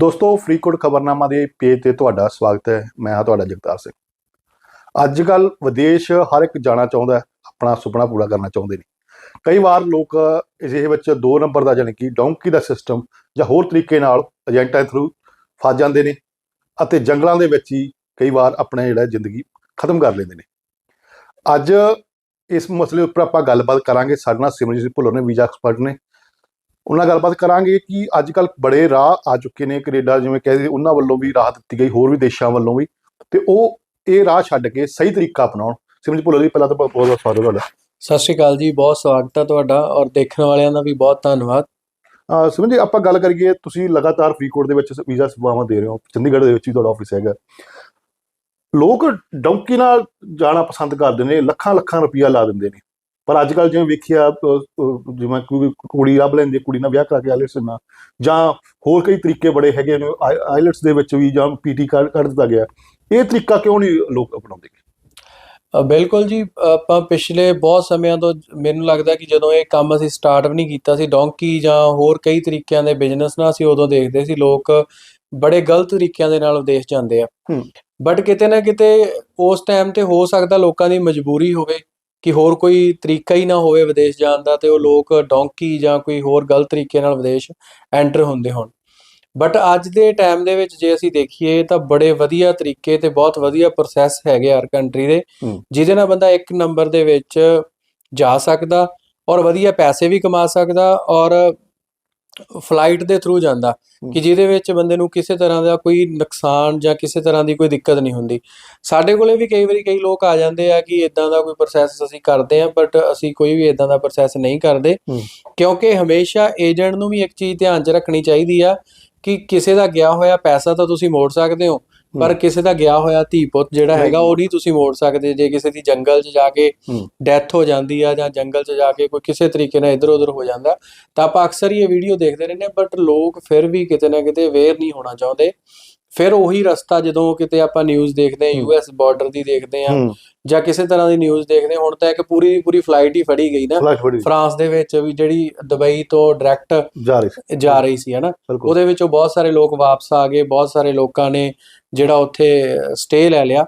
ਦੋਸਤੋ, ਫਰੀਦਕੋਟ ਖਬਰਨਾਮਾ ਦੇ ਪੇਜ ਤੇ ਤੁਹਾਡਾ ਸਵਾਗਤ ਹੈ। ਮੈਂ ਹਾਂ ਤੁਹਾਡਾ ਜਗਤਾਰ ਸਿੰਘ। ਅੱਜ ਕੱਲ ਵਿਦੇਸ਼ ਹਰ ਇੱਕ ਜਾਣਾ ਚਾਹੁੰਦਾ ਹੈ, ਆਪਣਾ ਸੁਪਨਾ ਪੂਰਾ ਕਰਨਾ ਚਾਹੁੰਦੇ ਨੇ। ਕਈ ਵਾਰ ਲੋਕ ਅਜਿਹੇ ਵਿੱਚ ਦੋ ਨੰਬਰ ਦਾ ਜਾਣੀ ਕਿ ਡੌਂਕੀ ਦਾ ਸਿਸਟਮ ਜਾਂ ਹੋਰ ਤਰੀਕੇ ਨਾਲ ਏਜੰਟਾਂ ਥਰੂ ਫਸ ਜਾਂਦੇ ਨੇ ਅਤੇ ਜੰਗਲਾਂ ਦੇ ਵਿੱਚ ਹੀ ਕਈ ਵਾਰ ਆਪਣਾ ਜਿਹੜਾ ਜ਼ਿੰਦਗੀ ਖਤਮ ਕਰ ਲੈਂਦੇ ਨੇ। ਅੱਜ ਇਸ ਮਸਲੇ ਉੱਪਰ ਆਪਾਂ ਗੱਲਬਾਤ ਕਰਾਂਗੇ। ਸਾਡੇ ਨਾਲ ਸਿਮਰਜੀਤ ਸਿੰਘ ਭੁੱਲਰ ਨੇ, ਵੀਜ਼ਾ ਐਕਸਪਰਟ ਨੇ। ਉਹਨਾਂ ਨਾਲ ਗੱਲਬਾਤ ਕਰਾਂਗੇ ਕਿ ਅੱਜ ਕੱਲ ਬੜੇ ਰਾਹ ਆ ਚੁੱਕੇ ਨੇ ਕੈਨੇਡਾ ਜਿਵੇਂ ਕਹਿੰਦੇ ਉਹਨਾਂ ਵੱਲੋਂ ਵੀ ਰਾਹ ਦਿੱਤੀ ਗਈ ਹੋਰ ਵੀ ਦੇਸ਼ਾਂ ਵੱਲੋਂ ਵੀ। ਤੇ ਉਹ ਇਹ ਰਾਹ ਛੱਡ ਕੇ ਸਹੀ ਤਰੀਕਾ ਅਪਣਾਉਣ। ਸਿਮਰਜੀਤ ਭੁੱਲਰ ਜੀ ਪਹਿਲਾਂ ਤਾਂ ਬਹੁਤ ਬਹੁਤ ਸਵਾਗਤ ਤੁਹਾਡਾ। ਸਤਿ ਸ਼੍ਰੀ ਅਕਾਲ ਜੀ ਬਹੁਤ ਸਵਾਗਤ ਹੈ ਤੁਹਾਡਾ ਔਰ ਦੇਖਣ ਵਾਲਿਆਂ ਦਾ ਵੀ ਬਹੁਤ ਧੰਨਵਾਦ। ਸਿਮਰਨ ਜੀ ਆਪਾਂ ਗੱਲ ਕਰੀਏ ਤੁਸੀਂ ਲਗਾਤਾਰ ਫਰੀਦਕੋਟ ਦੇ ਵਿੱਚ ਵੀਜ਼ਾ ਸੇਵਾਵਾਂ ਦੇ ਰਹੇ ਹੋ। ਚੰਡੀਗੜ੍ਹ ਦੇ ਵਿੱਚ ਵੀ ਤੁਹਾਡਾ ਆਫਿਸ ਹੈਗਾ। ਲੋਕ ਡੌਂਕੀ ਨਾਲ ਜਾਣਾ ਪਸੰਦ ਕਰਦੇ ਨੇ ਲੱਖਾਂ ਲੱਖਾਂ ਰੁਪਈਆ ਲਾ ਦਿੰਦੇ ਨੇ। ਪਰ ਅੱਜ ਕੱਲ ਜਿਵੇਂ ਵੇਖਿਆ ਜਿਵੇਂ ਕੋਈ ਕੁੜੀ ਲੱਭ ਲੈਂਦੀ ਕੁੜੀ ਨਾਲ ਵਿਆਹ ਕਰਾ ਕੇ ਆਇਲਟਸ ਨਾਲ ਜਾਂ ਹੋਰ ਕਈ ਤਰੀਕੇ ਬੜੇ ਹੈਗੇ ਨੇ ਆਇਲਟਸ ਦੇ ਵਿੱਚ ਵੀ ਜਾਂ ਪੀਟੀ ਕੱਢ ਕੱਢ ਦਿੱਤਾ ਗਿਆ। ਇਹ ਤਰੀਕਾ ਕਿਉਂ ਨਹੀਂ ਲੋਕ ਅਪਣਾਉਂਦੇ? ਬਿਲਕੁਲ ਜੀ ਆਪਾਂ ਪਿਛਲੇ ਬਹੁਤ ਸਮਿਆਂ ਤੋਂ ਮੈਨੂੰ ਲੱਗਦਾ ਕਿ ਜਦੋਂ ਇਹ ਕੰਮ ਅਸੀਂ ਸਟਾਰਟ ਵੀ ਨਹੀਂ ਕੀਤਾ ਸੀ ਡੌਂਕੀ ਜਾਂ ਹੋਰ ਕਈ ਤਰੀਕਿਆਂ ਦੇ ਬਿਜ਼ਨਸ ਨਾਲ ਅਸੀਂ ਉਦੋਂ ਦੇਖਦੇ ਸੀ ਲੋਕ ਬੜੇ ਗਲਤ ਤਰੀਕਿਆਂ ਦੇ ਨਾਲ ਵਿਦੇਸ਼ ਜਾਂਦੇ ਆ। ਬਟ ਕਿਤੇ ਨਾ ਕਿਤੇ ਉਸ ਟਾਈਮ ਤੇ ਹੋ ਸਕਦਾ ਲੋਕਾਂ ਦੀ ਮਜਬੂਰੀ ਹੋਵੇ ਕਿ ਹੋਰ ਕੋਈ ਤਰੀਕਾ ਹੀ ਨਾ ਹੋਵੇ ਵਿਦੇਸ਼ ਜਾਣ ਦਾ ਤੇ ਉਹ ਲੋਕ ਡੌਂਕੀ ਜਾਂ ਕੋਈ ਹੋਰ ਗਲਤ ਤਰੀਕੇ ਨਾਲ ਵਿਦੇਸ਼ ਐਂਟਰ ਹੁੰਦੇ ਹੋਣ ਬਟ ਅੱਜ ਦੇ ਟਾਈਮ ਦੇ ਵਿੱਚ ਜੇ ਅਸੀਂ ਦੇਖੀਏ ਤਾਂ ਬੜੇ ਵਧੀਆ ਤਰੀਕੇ ਤੇ ਬਹੁਤ ਵਧੀਆ ਪ੍ਰੋਸੈਸ ਹੈਗੇ ਹਰ ਕੰਟਰੀ ਦੇ। ਜਿਹਦੇ ਨਾਲ ਬੰਦਾ ਇੱਕ ਨੰਬਰ ਦੇ ਵਿੱਚ ਜਾ ਸਕਦਾ ਔਰ ਵਧੀਆ ਪੈਸੇ ਵੀ ਕਮਾ ਸਕਦਾ ਔਰ ਫਲਾਈਟ ਦੇ ਥਰੂ ਜਾਂਦਾ। ਕਿ ਜਿਹਦੇ ਵਿੱਚ ਬੰਦੇ ਨੂੰ ਕਿਸੇ ਤਰ੍ਹਾਂ ਦਾ ਕੋਈ ਨੁਕਸਾਨ ਜਾਂ ਕਿਸੇ ਤਰ੍ਹਾਂ ਦੀ ਕੋਈ ਦਿੱਕਤ ਨਹੀਂ ਹੁੰਦੀ ਸਾਡੇ ਕੋਲੇ ਵੀ ਕਈ ਵਾਰੀ ਕਈ ਲੋਕ ਆ ਜਾਂਦੇ ਆ ਕਿ ਇਦਾਂ ਦਾ ਕੋਈ ਪ੍ਰੋਸੈਸ ਅਸੀਂ ਕਰਦੇ ਆ ਬਟ ਅਸੀਂ ਕੋਈ ਵੀ ਇਦਾਂ ਦਾ ਪ੍ਰੋਸੈਸ ਨਹੀਂ ਕਰਦੇ। ਕਿਉਂਕਿ ਹਮੇਸ਼ਾ ਏਜੰਟ ਨੂੰ ਵੀ ਇੱਕ ਚੀਜ਼ ਧਿਆਨ 'ਚ ਰੱਖਣੀ ਚਾਹੀਦੀ ਆ ਕਿ ਕਿਸੇ ਦਾ ਗਿਆ ਹੋਇਆ ਪੈਸਾ ਤਾਂ ਤੁਸੀਂ ਮੋੜ ਸਕਦੇ ਹੋ ਪਰ। ਕਿਸੇ ਦਾ ਗਿਆ ਹੋਇਆ ਧੀ ਪੁੱਤ ਜਿਹੜਾ ਹੈਗਾ ਉਹ ਨਹੀਂ ਤੁਸੀਂ ਮੋੜ ਸਕਦੇ ਜੇ ਕਿਸੇ ਦੀ ਜੰਗਲ 'ਚ ਜਾ ਕੇ। ਡੈਥ ਹੋ ਜਾਂਦੀ ਆ ਜਾਂ ਜੰਗਲ 'ਚ ਜਾ ਕੇ ਕੋਈ ਕਿਸੇ ਤਰੀਕੇ ਨਾਲ ਇੱਧਰ ਉੱਧਰ ਹੋ ਜਾਂਦਾ ਤਾਂ ਆਪਾਂ ਅਕਸਰ ਹੀ ਇਹ ਵੀਡੀਓ ਦੇਖਦੇ ਰਹਿੰਦੇ ਬਟ ਲੋਕ ਫਿਰ ਵੀ ਕਿਤੇ ਨਾ ਕਿਤੇ ਅਵੇਅਰ ਨਹੀਂ ਹੋਣਾ ਚਾਹੁੰਦੇ ਫਿਰ ਉਹੀ ਰਸਤਾ ਜਦੋਂ ਕਿਤੇ ਆਪਾਂ ਨਿਊਜ਼ ਦੇਖਦੇ ਹੂੰ। ਯੂਐਸ ਬਾਰਡਰ ਦੀ ਦੇਖਦੇ ਹੂੰ ਜਾਂ ਕਿਸੇ ਤਰ੍ਹਾਂ ਦੀ ਨਿਊਜ਼ ਦੇਖਦੇ ਹੁਣ ਤਾਂ ਇੱਕ ਪੂਰੀ ਦੀ ਪੂਰੀ ਫਲਾਈਟ ਹੀ ਫੜੀ ਗਈ ਨਾ। ਫਰਾਂਸ ਦੇ ਵਿੱਚ ਵੀ ਜਿਹੜੀ ਦੁਬਈ ਤੋਂ ਡਾਇਰੈਕਟ ਜਾ ਰਹੀ ਸੀ। ਹਨਾ? ਉਹਦੇ ਵਿੱਚੋਂ ਬਹੁਤ ਸਾਰੇ ਲੋਕ ਵਾਪਸ ਆ ਗਏ ਬਹੁਤ ਸਾਰੇ ਲੋਕਾਂ ਨੇ ਜਿਹੜਾ ਉੱਥੇ ਸਟੇ ਲੈ ਲਿਆ।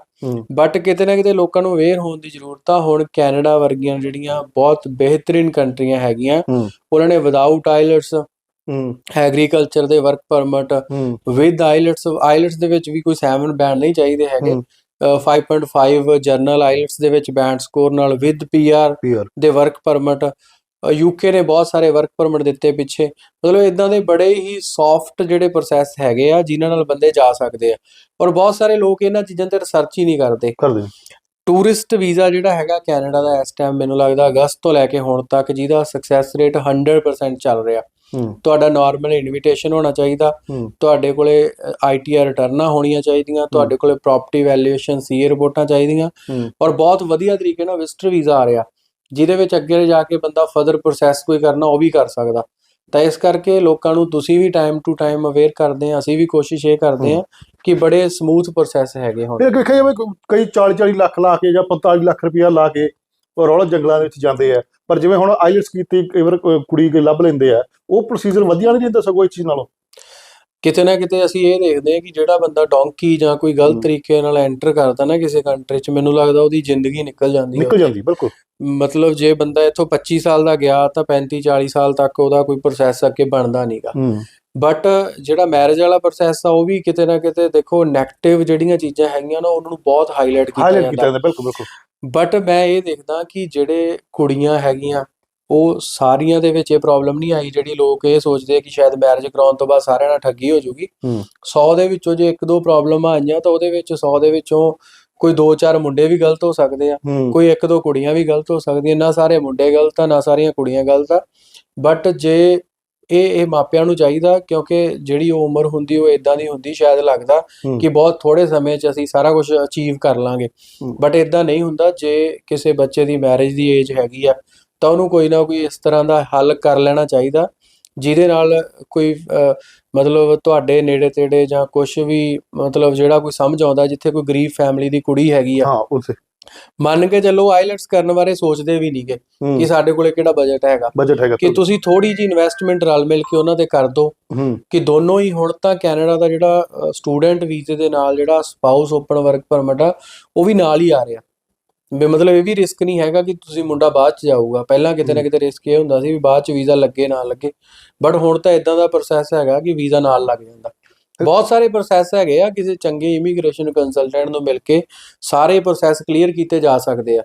ਬਟ ਕਿਤੇ ਨਾ ਕਿਤੇ ਲੋਕਾਂ ਨੂੰ ਅਵੇਅਰ ਹੋਣ ਦੀ ਜ਼ਰੂਰਤ ਆ ਹੁਣ ਕੈਨੇਡਾ ਵਰਗੀਆਂ ਜਿਹੜੀਆਂ ਬਹੁਤ ਬਿਹਤਰੀਨ ਕੰਟਰੀਆਂ ਹੈਗੀਆਂ ਉਹਨਾਂ ਨੇ ਵਿਦਆਊਟ ਆਈਲਟਸ ਹੂੰ ਐਗਰੀਕਲਚਰ ਦੇ work permit with IELTS IELTS ਦੇ ਵਿੱਚ ਵੀ ਕੋਈ 7 ਬੈਂਡ ਨਹੀਂ ਚਾਹੀਦੇ ਹੈਗੇ। ਹੂੰ। ਅ, 5.5 ਜਰਨਲ ਆਈਲਟਸ ਦੇ ਵਿੱਚ ਬੈਂਡ ਸਕੋਰ ਨਾਲ ਵਿਦ ਪੀਆਰ ਦੇ ਵਰਕ ਪਰਮਿਟ ਯੂਕੇ ਨੇ ਬਹੁਤ ਸਾਰੇ ਵਰਕ ਪਰਮਿਟ ਦਿੱਤੇ ਪਿੱਛੇ। ਮਤਲਬ ਇਦਾਂ ਦੇ ਬੜੇ ਹੀ ਸੌਫਟ ਜਿਹੜੇ ਪ੍ਰੋਸੈਸ ਹੈਗੇ ਆ ਜਿਨ੍ਹਾਂ ਨਾਲ ਬੰਦੇ ਜਾ ਸਕਦੇ ਆ। ਔਰ ਬਹੁਤ ਸਾਰੇ ਲੋਕ ਇਹਨਾਂ ਚੀਜ਼ਾਂ ਤੇ ਰਿਸਰਚ ਹੀ ਨਹੀਂ ਕਰਦੇ। ਕਰਦੇ ਟੂਰਿਸਟ ਵੀਜ਼ਾ ਜਿਹੜਾ ਹੈਗਾ ਕੈਨੇਡਾ ਦਾ ਇਸ ਟਾਈਮ ਮੈਨੂੰ ਲੱਗਦਾ ਅਗਸਤ ਤੋਂ ਲੈ ਕੇ ਹੁਣ ਤੱਕ ਜਿਹਦਾ ਸਕਸੈਸ ਰੇਟ 100% ਚੱਲ ਰਿਹਾ। ਤੁਹਾਡਾ ਨਾਰਮਲ ਇਨਵੀਟੇਸ਼ਨ ਹੋਣਾ ਚਾਹੀਦਾ। ਤੁਹਾਡੇ ਕੋਲੇ ਆਈਟੀਆਰ ਰਿਟਰਨਾਂ ਹੋਣੀਆਂ ਚਾਹੀਦੀਆਂ। ਤੁਹਾਡੇ ਕੋਲੇ ਪ੍ਰਾਪਰਟੀ ਵੈਲਿਊਏਸ਼ਨ ਸੀਏ ਰਿਪੋਰਟਾਂ ਚਾਹੀਦੀਆਂ। ਔਰ ਬਹੁਤ ਵਧੀਆ ਤਰੀਕੇ ਨਾਲ ਵਿਜ਼ਟਰ ਵੀਜ਼ਾ ਆ ਰਿਹਾ। ਜਿਹਦੇ ਵਿੱਚ ਅੱਗੇ ਜਾ ਕੇ ਬੰਦਾ ਫਰਦਰ ਪ੍ਰੋਸੈਸ ਕੋਈ ਕਰਨਾ ਉਹ ਵੀ ਕਰ ਸਕਦਾ। ਤਾਂ ਇਸ ਕਰਕੇ ਲੋਕਾਂ ਨੂੰ ਤੁਸੀਂ ਵੀ ਟਾਈਮ ਟੂ ਟਾਈਮ ਅਵੇਅਰ ਕਰਦੇ ਆ ਅਸੀਂ ਵੀ ਕੋਸ਼ਿਸ਼ ਇਹ ਕਰਦੇ ਆ ਕਿ ਬੜੇ ਸਮੂਥ ਪ੍ਰੋਸੈਸ ਹੈਗੇ ਹੁਣ। ਵੇਖਿਆ ਜਾਵੇ ਕੋਈ- ਕਈ 40 40 ਲੱਖ ਲਾ ਕੇ ਜਾਂ 45 ਲੱਖ ਰੁਪਇਆ ਲਾ ਕੇ ਉਹ ਰੌਲਾ ਜੰਗਲਾਂ ਦੇ ਵਿੱਚ ਜਾਂਦੇ ਆ। ਪਰ ਜਿਵੇਂ ਹੁਣ ਆਈਲਟਸ ਕੀਤੀ ਕਈ ਵਾਰ ਕੁੜੀ ਲੱਭ ਲੈਂਦੇ ਆ ਉਹ ਪ੍ਰੋਸੀਜਰ ਵਧੀਆ ਨਹੀਂ ਰਹਿੰਦਾ ਸਗੋਂ ਇਸ ਚੀਜ਼ ਨਾਲੋਂ। ਕਿਤੇ ਨਾ ਕਿਤੇ ਅਸੀਂ ਇਹ ਦੇਖਦੇ ਹਾਂ ਕਿ ਜਿਹੜਾ ਬੰਦਾ ਡੌਂਕੀ ਜਾਂ ਕੋਈ। ਗਲਤ ਤਰੀਕੇ ਨਾਲ ਐਂਟਰ ਕਰਦਾ ਨਾ ਕਿਸੇ ਕੰਟਰੀ 'ਚ ਮੈਨੂੰ ਲੱਗਦਾ ਉਹਦੀ ਜ਼ਿੰਦਗੀ ਨਿਕਲ ਜਾਂਦੀ ਹੈ ਨਿਕਲ ਜਾਂਦੀ ਬਿਲਕੁਲ। ਮਤਲਬ ਜੇ ਬੰਦਾ ਇੱਥੋਂ 25 ਸਾਲ ਦਾ ਗਿਆ ਤਾਂ 35 40 ਸਾਲ ਤੱਕ ਉਹਦਾ ਕੋਈ ਪ੍ਰੋਸੈਸ ਅੱਗੇ ਬਣਦਾ ਨਹੀਂਗਾ। ਬਟ ਜਿਹੜਾ ਮੈਰਿਜ ਵਾਲਾ ਪ੍ਰੋਸੈਸ ਆ ਉਹ ਵੀ ਕਿਤੇ ਨਾ ਕਿਤੇ ਦੇਖੋ 네ਗੇਟਿਵ ਜਿਹੜੀਆਂ ਚੀਜ਼ਾਂ ਹੈਗੀਆਂ ਨਾ ਉਹਨਾਂ ਨੂੰ ਬਹੁਤ ਹਾਈਲਾਈਟ ਕੀਤਾ ਹਾਈਲਾਈਟ ਕੀਤਾ ਜਾਂਦਾ ਜਾਂਦਾ ਬਿਲਕੁਲ ਬਿਲਕੁਲ। ਬਟ ਮੈਂ ਇਹ ਦੇਖਦਾ ਕਿ ਜਿਹੜੇ ਕੁੜੀਆਂ ਹੈਗੀਆਂ ਉਹ ਸਾਰੀਆਂ ਦੇ ਵਿੱਚ ਇਹ ਪ੍ਰੋਬਲਮ ਨਹੀਂ ਆਈ ਜਿਹੜੀ ਲੋਕ ਇਹ ਸੋਚਦੇ ਕਿ ਸ਼ਾਇਦ ਮੈਰਿਜ ਕਰਾਉਣ ਤੋਂ ਬਾਅਦ ਸਾਰਿਆਂ ਨਾਲ ਠੱਗੀ ਹੋ ਜਾਊਗੀ। ਹੂੰ। 100 ਦੇ ਵਿੱਚੋਂ ਜੇ ਇੱਕ ਦੋ ਪ੍ਰੋਬਲਮ ਆਈਆਂ ਤਾਂ ਉਹਦੇ ਵਿੱਚ 100 ਦੇ ਵਿੱਚੋਂ ਕੋਈ ਦੋ ਚਾਰ ਮੁੰਡੇ ਵੀ ਗਲਤ ਹੋ ਸਕਦੇ ਆ ਕੋਈ ਇੱਕ ਦੋ ਕੁੜੀਆਂ ਵੀ ਗਲਤ ਹੋ ਸਕਦੀਆਂ ਨਾ ਸਾਰੇ ਮੁੰਡੇ ਗਲਤ ਆ ਨਾ ਸਾਰੀਆਂ ਕੁੜੀਆਂ ਗਲਤ ਆ। ਬਟ ਜੇ ਇਹ ਇਹ ਮਾਪਿਆਂ ਨੂੰ ਚਾਹੀਦਾ ਕਿਉਂਕਿ ਜਿਹੜੀ ਉਹ ਉਮਰ ਹੁੰਦੀ ਉਹ ਇਦਾਂ ਦੀ ਹੁੰਦੀ ਸ਼ਾਇਦ ਲੱਗਦਾ। ਕਿ ਬਹੁਤ ਥੋੜੇ ਸਮੇਂ 'ਚ ਅਸੀਂ ਸਾਰਾ ਕੁਝ ਅਚੀਵ ਕਰ ਲਾਂਗੇ। ਬਟ ਇਦਾਂ ਨਹੀਂ ਹੁੰਦਾ ਜੇ ਕਿਸੇ ਬੱਚੇ ਦੀ ਮੈਰਿਜ ਦੀ ਏਜ ਹੈਗੀ ਆ ਤਾਂ ਉਹਨੂੰ ਕੋਈ ਨਾ ਕੋਈ ਇਸ ਤਰ੍ਹਾਂ ਦਾ ਹੱਲ ਕਰ ਲੈਣਾ ਚਾਹੀਦਾ ਜਿਹਦੇ ਨਾਲ ਕੋਈ ਮਤਲਬ ਤੁਹਾਡੇ ਨੇੜੇ ਤੇੜੇ ਜਾਂ ਕੁਝ ਵੀ ਮਤਲਬ ਜਿਹੜਾ ਕੋਈ ਸਮਝ ਆਉਂਦਾ ਜਿੱਥੇ ਕੋਈ ਗਰੀਬ ਫੈਮਿਲੀ ਦੀ ਕੁੜੀ ਹੈਗੀ ਆ ਹਾਂ ਉਸੇ ਮੰਨ ਕੇ ਚੱਲੋ ਆਈਲੈਟਸ ਕਰਨ ਬਾਰੇ ਸੋਚਦੇ ਵੀ ਨਹੀਂਗੇ ਕਿ ਸਾਡੇ ਕੋਲੇ ਕਿਹੜਾ ਬਜਟ ਹੈਗਾ। ਬਜਟ ਹੈਗਾ ਕਿ ਤੁਸੀਂ ਥੋੜੀ ਜੀ ਇਨਵੈਸਟਮੈਂਟ ਰਲ ਮਿਲ ਕੇ ਉਹਨਾਂ ਤੇ ਕਰ ਦਿਓ ਕਿ ਦੋਨੋਂ ਹੀ ਹੁਣ ਤਾਂ ਕੈਨੇਡਾ ਦਾ ਜਿਹੜਾ ਸਟੂਡੈਂਟ ਵੀਜ਼ੇ ਦੇ ਨਾਲ ਜਿਹੜਾ ਸਪਾਊਸ ਓਪਨ ਵਰਕ ਪਰਮਿਟ ਆ ਉਹ ਵੀ ਨਾਲ ਹੀ ਆ ਰਿਹਾ। ਵੀ ਮਤਲਬ ਇਹ ਵੀ ਰਿਸਕ ਨਹੀਂ ਹੈਗਾ ਕਿ ਤੁਸੀਂ ਮੁੰਡਾ ਬਾਅਦ ਚ ਜਾਊਗਾ। ਪਹਿਲਾਂ ਕਿਤੇ ਨਾ ਕਿਤੇ ਰਿਸਕ ਇਹ ਹੁੰਦਾ ਸੀ ਵੀ ਬਾਅਦ ਚ ਵੀਜ਼ਾ ਲੱਗੇ ਨਾ ਲੱਗੇ। ਬਟ ਹੁਣ ਤਾਂ ਇਦਾਂ ਦਾ ਪ੍ਰੋਸੈਸ ਹੈਗਾ ਕਿ ਵੀਜ਼ਾ ਨਾਲ ਲੱਗ ਜਾਂਦਾ। ਬਹੁਤ ਸਾਰੇ ਪ੍ਰੋਸੈਸ ਹੈਗੇ ਆ ਕਿਸੇ ਚੰਗੇ ਇਮੀਗ੍ਰੇਸ਼ਨ ਕੰਸਲਟੈਂਟ ਨੂੰ ਮਿਲ ਕੇ ਸਾਰੇ ਪ੍ਰੋਸੈਸ ਕਲੀਅਰ ਕੀਤੇ ਜਾ ਸਕਦੇ ਆ।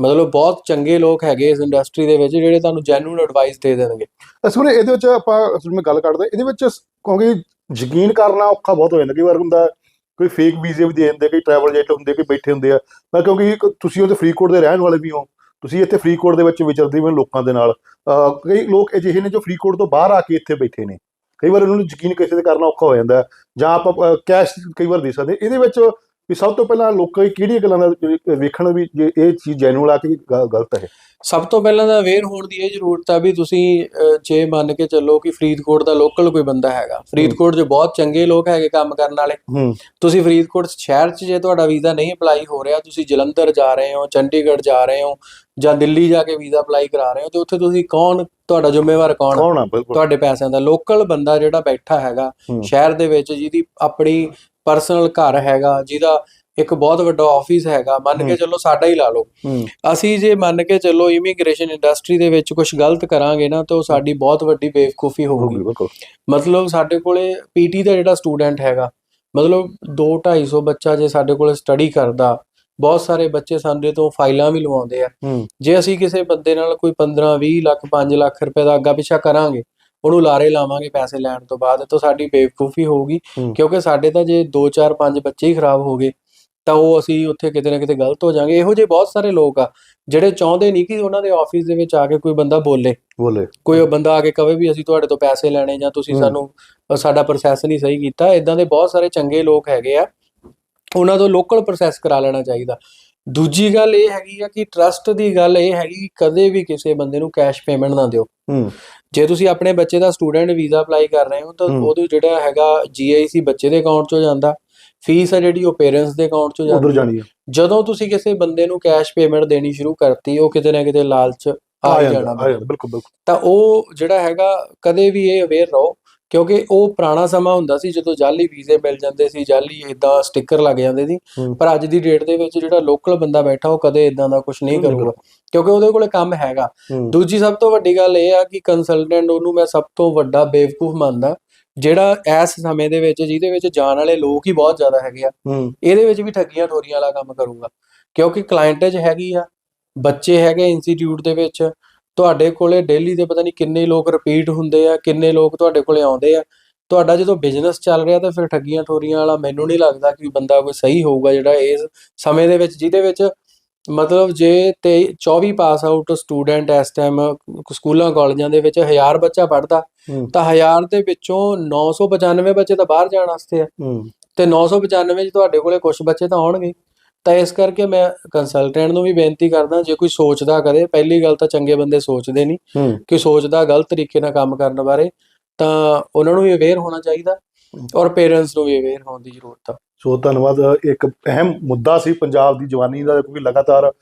ਮਤਲਬ ਬਹੁਤ ਚੰਗੇ ਲੋਕ ਹੈਗੇ ਇਸ ਇੰਡਸਟਰੀ ਦੇ ਵਿੱਚ ਜਿਹੜੇ ਤੁਹਾਨੂੰ ਜੈਨੂਇਨ ਐਡਵਾਈਸ ਦੇ ਦੇਣਗੇ। ਵਿੱਚ ਇਹਦੇ ਵਿੱਚ ਆਪਾਂ ਅਸਲ ਵਿੱਚ ਗੱਲ ਕਰਦੇ ਇਹਦੇ ਵਿੱਚ ਕਿਉਂਕਿ ਯਕੀਨ ਕਰਨਾ ਔਖਾ ਬਹੁਤ ਹੋ ਜਾਂਦਾ। ਕਈ ਵਾਰ ਹੁੰਦਾ ਕੋਈ ਫੇਕ ਵੀਜ਼ੇ ਵੀ ਦੇ ਦਿੰਦੇ ਕਈ ਟਰੈਵਲ ਏਜੰਟ ਹੁੰਦੇ ਕਈ ਬੈਠੇ ਹੁੰਦੇ ਆ। ਮੈਂ ਕਿਉਂਕਿ ਤੁਸੀਂ ਉਹਦੇ ਫਰੀਦਕੋਟ ਦੇ ਰਹਿਣ ਵਾਲੇ ਵੀ ਹੋ। ਤੁਸੀਂ ਇੱਥੇ ਫਰੀਦਕੋਟ ਦੇ ਵਿੱਚ ਵਿਚਰਦੇ ਹੋ ਲੋਕਾਂ ਦੇ ਨਾਲ। ਕਈ ਲੋਕ ਅਜਿਹੇ ਨੇ ਜੋ ਫਰੀਦਕੋਟ ਤੋਂ ਬਾਹਰ ਆ ਕੇ ਇੱਥੇ ਬੈਠੇ ਨੇ। ਕਈ ਵਾਰ ਉਹਨਾਂ ਨੂੰ ਯਕੀਨ ਕਿਸੇ ਤੇ ਕਰਨਾ ਔਖਾ ਹੋ ਜਾਂਦਾ। ਜਾਂ ਆਪਾਂ ਕੈਸ਼ ਕਈ ਵਾਰ ਦੇ ਸਕਦੇ ਇਹਦੇ ਵਿੱਚ ਵੀ ਸਭ ਤੋਂ ਪਹਿਲਾਂ ਲੋਕਾਂ ਦੀ ਕਿਹੜੀਆਂ ਗੱਲਾਂ ਦਾ ਵੇਖਣ ਵੀ ਜੇ ਇਹ ਚੀਜ਼ ਜੈਨੂਅਲ ਆ ਕਿ ਗਲਤ ਹੈ ਸਭ ਤੋਂ ਪਹਿਲਾਂ ਤਾਂ ਅਵੇਅਰ ਹੋਣ ਦੀ ਇਹ ਜ਼ਰੂਰਤ ਆ ਵੀ ਤੁਸੀਂ ਜੇ ਮੰਨ ਕੇ ਚੱਲੋ ਕਿ ਫਰੀਦਕੋਟ ਦਾ ਲੋਕਲ ਕੋਈ ਬੰਦਾ ਹੈਗਾ ਫਰੀਦਕੋਟ 'ਚ ਬਹੁਤ ਚੰਗੇ ਲੋਕ ਹੈਗੇ ਕੰਮ ਕਰਨ ਵਾਲੇ। ਤੁਸੀਂ ਫਰੀਦਕੋਟ ਸ਼ਹਿਰ 'ਚ ਜੇ ਤੁਹਾਡਾ ਵੀਜ਼ਾ ਨਹੀਂ ਅਪਲਾਈ ਹੋ ਰਿਹਾ ਤੁਸੀਂ ਜਲੰਧਰ ਜਾ ਰਹੇ ਹੋ ਚੰਡੀਗੜ੍ਹ ਜਾ ਰਹੇ ਹੋ ਜਾਂ ਦਿੱਲੀ ਜਾ ਕੇ ਵੀਜ਼ਾ ਅਪਲਾਈ ਕਰਾ ਰਹੇ ਹੋ ਤੇ ਉੱਥੇ ਤੁਸੀਂ ਕੌਣ ਤੁਹਾਡਾ ਜ਼ਿੰਮੇਵਾਰ ਕੌਣ? ਕੌਣ ਆ ਬਿਲਕੁਲ ਤੁਹਾਡੇ ਪੈਸਿਆਂ ਦਾ ਲੋਕਲ ਬੰਦਾ ਜਿਹੜਾ ਬੈਠਾ ਹੈਗਾ। ਸ਼ਹਿਰ ਦੇ ਵਿੱਚ ਜਿਹਦੀ ਆਪਣੀ ਪਰਸਨਲ ਘਰ ਹੈਗਾ ਜਿਹਦਾ ਇੱਕ ਬਹੁਤ ਵੱਡਾ ਆਫਿਸ ਹੈਗਾ ਮੰਨ ਕੇ। ਚੱਲੋ ਸਾਡਾ ਹੀ ਲਾ ਲਓ ਅਸੀਂ ਜੇ ਮੰਨ ਕੇ ਚੱਲੋ ਇਮੀਗ੍ਰੇਸ਼ਨ ਇੰਡਸਟਰੀ ਦੇ ਵਿੱਚ ਕੁਝ ਗਲਤ ਕਰਾਂਗੇ ਨਾ ਤਾਂ ਉਹ ਸਾਡੀ ਬਹੁਤ ਵੱਡੀ ਬੇਵਕੂਫੀ ਹੋਊਗੀ ਮਤਲਬ ਸਾਡੇ ਕੋਲੇ ਪੀਟੀ ਦਾ ਜਿਹੜਾ ਸਟੂਡੈਂਟ ਹੈਗਾ ਮਤਲਬ 2 250 ਬੱਚਾ ਜੇ ਸਾਡੇ ਕੋਲੇ ਸਟੱਡੀ ਕਰਦਾ ਬਹੁਤ ਸਾਰੇ ਬੱਚੇ ਸਾਡੇ ਤੋਂ ਫਾਈਲਾਂ ਵੀ ਲਵਾਉਂਦੇ ਆ। ਜੇ ਅਸੀਂ ਕਿਸੇ ਬੰਦੇ ਨਾਲ ਕੋਈ 15 20 ਲੱਖ 5 ਲੱਖ ਰੁਪਏ ਦਾ ਅੱਗਾ ਪਿੱਛਾ ਕਰਾਂਗੇ ਉਹਨੂੰ ਲਾਰੇ ਲਾਵਾਂਗੇ ਪੈਸੇ ਲੈਣ ਤੋਂ ਬਾਅਦ ਤਾਂ ਸਾਡੀ ਬੇਵਕੂਫੀ ਹੋਊਗੀ। ਕਿਉਂਕਿ ਸਾਡੇ ਤਾਂ ਜੇ 2 4 5 ਬੱਚੇ ਹੀ ਖਰਾਬ ਹੋ ਗਏ ਤਾਂ ਉਹ ਅਸੀਂ ਉੱਥੇ ਕਿਤੇ ਨਾ ਕਿਤੇ ਗਲਤ ਹੋ ਜਾਾਂਗੇ। ਇਹੋ ਜਿਹੇ ਬਹੁਤ ਸਾਰੇ ਲੋਕ ਆ ਜਿਹੜੇ ਚਾਹੁੰਦੇ ਨਹੀਂ ਕਿ ਉਹਨਾਂ ਦੇ ਆਫਿਸ ਦੇ ਵਿੱਚ ਆ ਕੇ ਕੋਈ ਬੰਦਾ ਬੋਲੇ। ਬੋਲੇ। ਕੋਈ ਉਹ ਬੰਦਾ ਆ ਕੇ ਕਵੇ ਵੀ ਅਸੀਂ ਤੁਹਾਡੇ ਤੋਂ ਪੈਸੇ ਲੈਣੇ ਜਾਂ ਤੁਸੀਂ। ਸਾਨੂੰ ਸਾਡਾ ਪ੍ਰੋਸੈਸ ਨਹੀਂ ਸਹੀ ਕੀਤਾ। ਇਦਾਂ ਦੇ ਬਹੁਤ ਸਾਰੇ ਚੰਗੇ ਲੋਕ ਹੈਗੇ ਆ। ਉਹਨਾਂ ਤੋਂ ਲੋਕਲ ਪ੍ਰੋਸੈਸ ਕਰਾ ਲੈਣਾ ਚਾਹੀਦਾ। ਦੂਜੀ ਗੱਲ ਇਹ ਹੈਗੀ ਆ ਕਿ ਟਰਸਟ ਦੀ ਗੱਲ ਇਹ ਹੈਗੀ ਕਿ ਕਦੇ ਵੀ ਕਿਸੇ ਬੰਦੇ ਨੂੰ ਕੈਸ਼ ਪੇਮੈਂਟ ਨਾ ਦਿਓ। ਹੂੰ। ਜੇ ਤੁਸੀਂ ਆਪਣੇ ਬੱਚੇ ਦਾ ਸਟੂਡੈਂਟ ਵੀਜ਼ਾ ਅਪਲਾਈ ਕਰ ਰਹੇ ਹੋ ਤਾਂ। ਉਹਦੇ ਜਿਹੜਾ ਹੈਗਾ GIC ਬੱਚੇ ਦੇ ਅਕਾਊਂਟ 'ਚੋਂ ਜਾਂਦਾ। ਫੀਸ ਹੈ ਜਿਹੜੀ ਉਹ ਪੇਰੈਂਟਸ ਦੇ ਅਕਾਊਂਟ 'ਚੋਂ ਉਧਰ ਜਾਂਦੀ ਜਾਣੀ ਹੈ ਜਦੋਂ ਤੁਸੀਂ ਕਿਸੇ ਬੰਦੇ ਨੂੰ ਕੈਸ਼ ਪੇਮੈਂਟ ਦੇਣੀ ਸ਼ੁਰੂ ਕਰਤੀ ਉਹ ਕਿਤੇ ਨਾ ਕਿਤੇ ਲਾਲਚ ਆ ਜਾਣਾ। ਆ ਬਿਲਕੁਲ ਬਿਲਕੁਲ। ਤਾਂ ਉਹ ਜਿਹੜਾ ਹੈਗਾ ਕਦੇ ਵੀ ਇਹ ਅਵੇਅਰ ਰਹੋ। ਕਿਉਂਕਿ ਉਹ ਪੁਰਾਣਾ ਸਮਾਂ ਹੁੰਦਾ ਸੀ ਜਦੋਂ ਜਾਲੀ ਵੀਜ਼ੇ ਮਿਲ ਜਾਂਦੇ ਸੀ ਜਾਲੀ ਇਦਾਂ ਸਟicker ਲੱਗ ਜਾਂਦੇ ਸੀ। ਪਰ ਅੱਜ ਦੀ ਡੇਟ ਦੇ ਵਿੱਚ ਜਿਹੜਾ ਲੋਕਲ ਬੰਦਾ ਬੈਠਾ ਉਹ ਕਦੇ ਇਦਾਂ ਦਾ ਕੁਝ ਨਹੀਂ ਕਰੂਗਾ। ਕਿਉਂਕਿ ਉਹਦੇ ਕੋਲੇ ਕੰਮ ਹੈਗਾ। ਦੂਜੀ ਸਭ ਤੋਂ ਵੱਡੀ ਗੱਲ ਇਹ ਆ ਕਿ ਕੰਸਲਟੈਂਟ ਉਹਨੂੰ ਮੈਂ ਸਭ ਤੋਂ ਵੱਡਾ ਬੇਵਕੂਫ ਮੰਨਦਾ ਜਿਹੜਾ ਇਸ ਸਮੇਂ ਦੇ ਵਿੱਚ ਜਿਹਦੇ ਵਿੱਚ ਜਾਣ ਵਾਲੇ ਲੋਕ ਹੀ ਬਹੁਤ ਜ਼ਿਆਦਾ ਹੈਗੇ ਆ ਇਹਦੇ ਵਿੱਚ ਵੀ ਠੱਗੀਆਂ ਠੋਰੀਆਂ ਵਾਲਾ ਕੰਮ ਕਰੂਗਾ। ਕਿਉਂਕਿ ਕਲਾਇੰਟੇਜ ਹੈਗੀ ਆ ਬੱਚੇ ਹੈਗੇ ਇੰਸਟੀਚਿਊਟ ਦੇ ਵਿੱਚ ਤੁਹਾਡੇ ਕੋਲੇ ਡੇਲੀ ਦੇ ਪਤਾ ਨਹੀਂ ਕਿੰਨੇ ਲੋਕ ਰਿਪੀਟ ਹੁੰਦੇ ਆ ਕਿੰਨੇ ਲੋਕ ਤੁਹਾਡੇ ਕੋਲੇ ਆਉਂਦੇ ਆ। ਤੁਹਾਡਾ ਜਦੋਂ ਬਿਜ਼ਨਸ ਚੱਲ ਰਿਹਾ ਤਾਂ ਫਿਰ ਠੱਗੀਆਂ ਠੋਰੀਆਂ ਵਾਲਾ ਮੈਨੂੰ ਨਹੀਂ ਲੱਗਦਾ ਕਿ ਬੰਦਾ ਕੋਈ ਸਹੀ ਹੋਊਗਾ ਜਿਹੜਾ ਇਸ ਸਮੇਂ ਦੇ ਵਿੱਚ ਜਿਹਦੇ ਵਿੱਚ ਮਤਲਬ ਜੇ ਤੇ 24 ਪਾਸ ਆਊਟ ਸਟੂਡੈਂਟ ਇਸ ਟਾਈਮ ਸਕੂਲਾਂ ਕਾਲਜਾਂ ਦੇ ਵਿੱਚ 1000 ਬੱਚਾ ਪੜ੍ਹਦਾ ਹੂੰ। ਤਾਂ 1000 ਦੇ ਵਿੱਚੋਂ 995 ਬੱਚੇ ਤਾਂ ਬਾਹਰ ਜਾਣ ਵਾਸਤੇ ਆ। ਤੇ 995 ਚ ਤੁਹਾਡੇ ਕੋਲੇ ਕੁਝ ਬੱਚੇ ਤਾਂ ਆਉਣਗੇ। ਤਾਂ ਇਸ ਕਰਕੇ ਮੈਂ ਕੰਸਲਟੈਂਟ ਨੂੰ ਵੀ ਬੇਨਤੀ ਕਰਦਾ ਜੇ ਕੋਈ ਸੋਚਦਾ ਕਰੇ ਪਹਿਲੀ ਗੱਲ ਤਾਂ ਚੰਗੇ ਬੰਦੇ ਸੋਚਦੇ ਨਹੀਂ। ਹੂੰ। ਕਿ ਸੋਚਦਾ ਗਲਤ ਤਰੀਕੇ ਨਾਲ ਕੰਮ ਕਰਨ ਬਾਰੇ ਤਾਂ ਉਹਨਾਂ ਨੂੰ ਵੀ ਅਵੇਅਰ ਹੋਣਾ ਚਾਹੀਦਾ ਔਰ ਪੇਰੈਂਟਸ ਨੂੰ ਵੀ ਅਵੇਅਰ ਹੋਣ ਦੀ ਜ਼ਰੂਰਤ ਆ। ਸੋ ਧੰਨਵਾਦ ਇੱਕ ਅਹਿਮ ਮੁੱਦਾ ਸੀ ਪੰਜਾਬ ਦੀ ਜਵਾਨੀ ਦਾ ਕਿਉਂਕਿ ਲਗਾਤਾਰ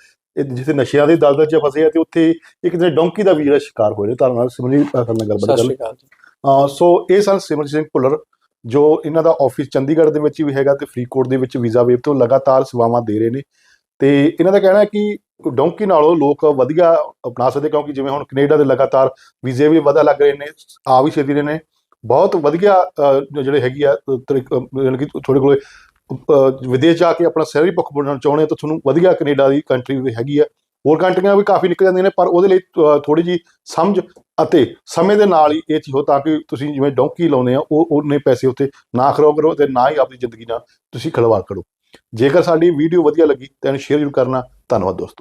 ਜਿੱਥੇ ਨਸ਼ਿਆਂ ਦੀ ਦਲਦਲ 'ਚ ਫਸੇ ਆ ਤੇ ਉੱਥੇ ਇੱਕ ਦਿਨ ਡੌਂਕੀ ਦਾ ਵੀ ਜਿਹੜਾ ਸ਼ਿਕਾਰ ਨੇ ਧੰਨਵਾਦ ਸਿਮਰਜੀਤ ਨਾਲ ਗੱਲਬਾਤ ਕਰ ਅਹ ਸੋ ਇਹ ਸਨ ਸਿਮਰਜੀਤ ਸਿੰਘ ਭੁੱਲਰ ਜੋ ਇਹਨਾਂ ਦਾ ਆਫਿਸ ਚੰਡੀਗੜ੍ਹ ਦੇ ਵਿੱਚ ਵੀ ਹੈਗਾ ਤੇ ਫਰੀਦਕੋਟ ਦੇ ਵਿੱਚ ਵੀਜ਼ਾ ਵੇਵ ਤੋਂ ਲਗਾਤਾਰ ਸੇਵਾਵਾਂ ਦੇ ਰਹੇ ਨੇ। ਤੇ ਇਹਨਾਂ ਦਾ ਕਹਿਣਾ ਹੈ ਕਿ ਡੌਂਕੀ ਨਾਲੋਂ ਲੋਕ ਵਧੀਆ ਅਪਣਾ ਸਕਦੇ ਕਿਉਂਕਿ ਜਿਵੇਂ ਹੁਣ ਕੈਨੇਡਾ ਦੇ ਲਗਾਤਾਰ ਵੀਜ਼ੇ ਵੀ ਵਧਾ ਲੱਗ ਰਹੇ ਨੇ, ਆ ਵੀ ਛੇਤੀ ਰਹੇ ਨੇ। ਬਹੁਤ ਵਧੀਆ ਜਿਹੜੇ ਹੈਗੀ ਆ ਤਰੀਕ- ਯਾਨੀ ਕਿ ਤੁਹਾਡੇ ਕੋਲੇ ਵਿਦੇਸ਼ ਜਾ ਕੇ ਆਪਣਾ ਸ਼ਹਿਰੀ ਪੱਖ ਬਣਾਉਣਾ ਚਾਹੁੰਦੇ ਆ ਤਾਂ ਤੁਹਾਨੂੰ ਵਧੀਆ ਕੈਨੇਡਾ ਦੀ ਕੰਟਰੀ ਵੀ ਹੈਗੀ ਆ। ਹੋਰ ਕੰਟਰੀਆਂ ਵੀ ਕਾਫੀ ਨਿਕਲ ਜਾਂਦੀਆਂ ਨੇ, ਪਰ ਉਹਦੇ ਲਈ ਥੋੜੀ ਜੀ ਸਮਝ ਅਤੇ ਸਮੇਂ ਦੇ ਨਾਲ ਹੀ ਇਹ ਚੀਜ਼ ਹੋ ਤਾਂ ਕਿ ਤੁਸੀਂ ਜਿਵੇਂ ਡੌਂਕੀ ਲਾਉਂਦੇ ਆ, ਉਹ, ਉਹਨੇ ਪੈਸੇ ਉੱਤੇ ਨਾ ਖਰਾਬ ਕਰੋ ਤੇ ਨਾ ਹੀ ਆਪਣੀ ਜ਼ਿੰਦਗੀ ਨਾਲ ਤੁਸੀਂ ਖਿਲਵਾੜ ਕਰੋ। ਜੇਕਰ ਸਾਡੀ ਵੀਡੀਓ ਵਧੀਆ ਲੱਗੀ, ਤਾਂ ਇਹਨੂੰ ਸ਼ੇਅਰ ਜ਼ਰੂਰ ਕਰਨਾ। ਧੰਨਵਾਦ ਦੋਸਤੋ।